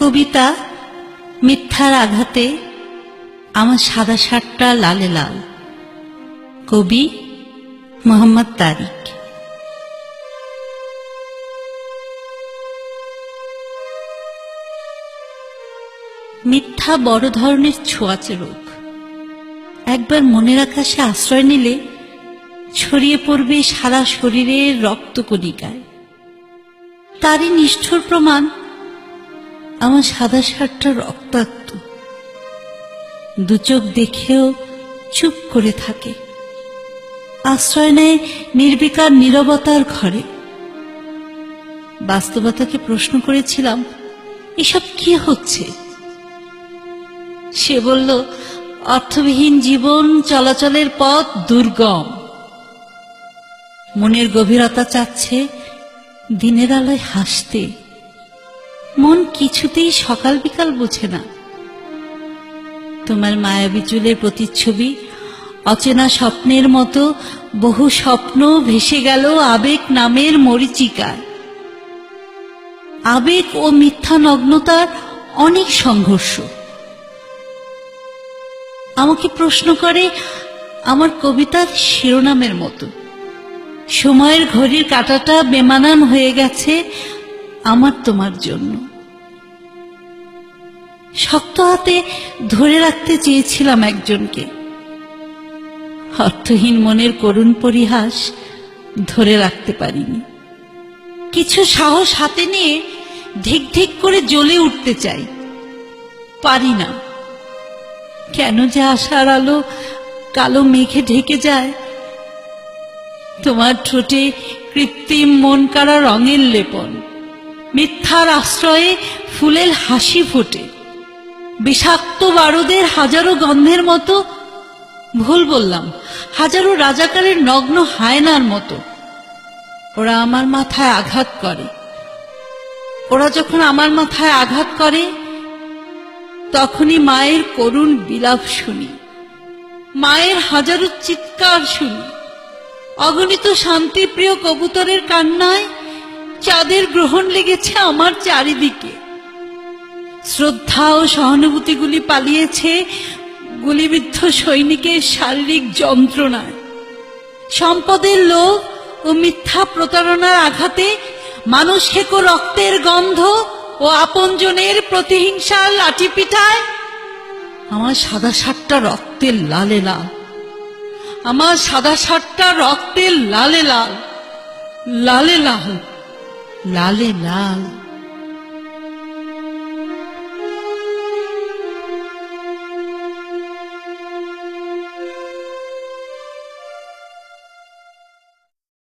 কবিতা মিথ্যার আঘাতে আমার সাদা শার্টটা লালে লাল। কবি মোহাম্মদ তারিক। মিথ্যা বড় ধরনের ছোঁয়াচে রোগ। একবার মনের আকাশে আশ্রয় নিলে ছড়িয়ে পড়বে সারা শরীরের রক্তকণিকায়। তারই নিষ্ঠুর প্রমাণ আমার সাদা শার্টটা রক্তাক্ত। দু চোখ দেখেও চুপ করে থাকে। আশ্রয় নেয় নির্বিকার নীরবতার ঘরে। বাস্তবতাকে প্রশ্ন করেছিলাম, এসব কি হচ্ছে? সে বলল, অর্থবিহীন জীবন চলাচলের পথ দুর্গম। মনের গভীরতা চাচ্ছে দিনের আলোয় হাসতে। মন কিছুতেই সকাল বিকাল বোঝে না। তোমার মায়াবী চুলের প্রতিচ্ছবি অচেনা স্বপ্নের মতো বহু স্বপ্ন ভেসে গেল আবেগ নামের মরিচিকায়। আবেগ ও মিথ্যা নগ্নতার অনেক সংঘর্ষ। আমাকে প্রশ্ন করে আমার কবিতার শিরোনামের মতো। সময়ের ঘড়ির কাঁটাটা বেমানান হয়ে গেছে আমার তোমার জন্য। শক্ত হাতে ধরে রাখতে চেয়েছিলাম একজনকে। অর্থহীন মনের করুণ পরিহাস ধরে রাখতে পারিনি। কিছু সাহস হাতে নিয়ে ধিক ধিক করে জ্বলে উঠতে চাই। পারি না। কেন যে আশার আলো কালো মেঘে ঢেকে যায়। তোমার ঠোঁটে কৃত্রিম মন কাড়া রঙের লেপন। মিথ্যার আশ্রয়ে ফুলের হাসি ফোটে। বিষাক্ত বারুদের হাজারো গন্ধের মতো, ভুল বললাম, হাজারো রাজাকারের নগ্ন হায়নার মতো। ওরা আমার মাথায় আঘাত করে। ওরা যখন আমার মাথায় আঘাত করে, তখনই মায়ের করুণ বিলাপ শুনি। মায়ের হাজারো চিৎকার শুনি। অগণিত শান্তিপ্রিয় কবুতরের কান্নায় চাঁদের গ্রহণ লেগেছে আমার চারিদিকে। শ্রদ্ধা ও সহানুভূতিগুলি পালিয়েছে গুলিবিদ্ধ সৈনিকের শারীরিক যন্ত্রণায়। সম্পদের লোভ ও মিথ্যা প্রতারণার আঘাতে মানুষ খেকো রক্তের গন্ধ ও আপনজনের প্রতিহিংসার লাঠি পিঠায় আমার সাদা শার্টটা রক্তের লালে লাল। আমার সাদা শার্টটা রক্তের লালে লাল। লালে লাল। লালে লাল।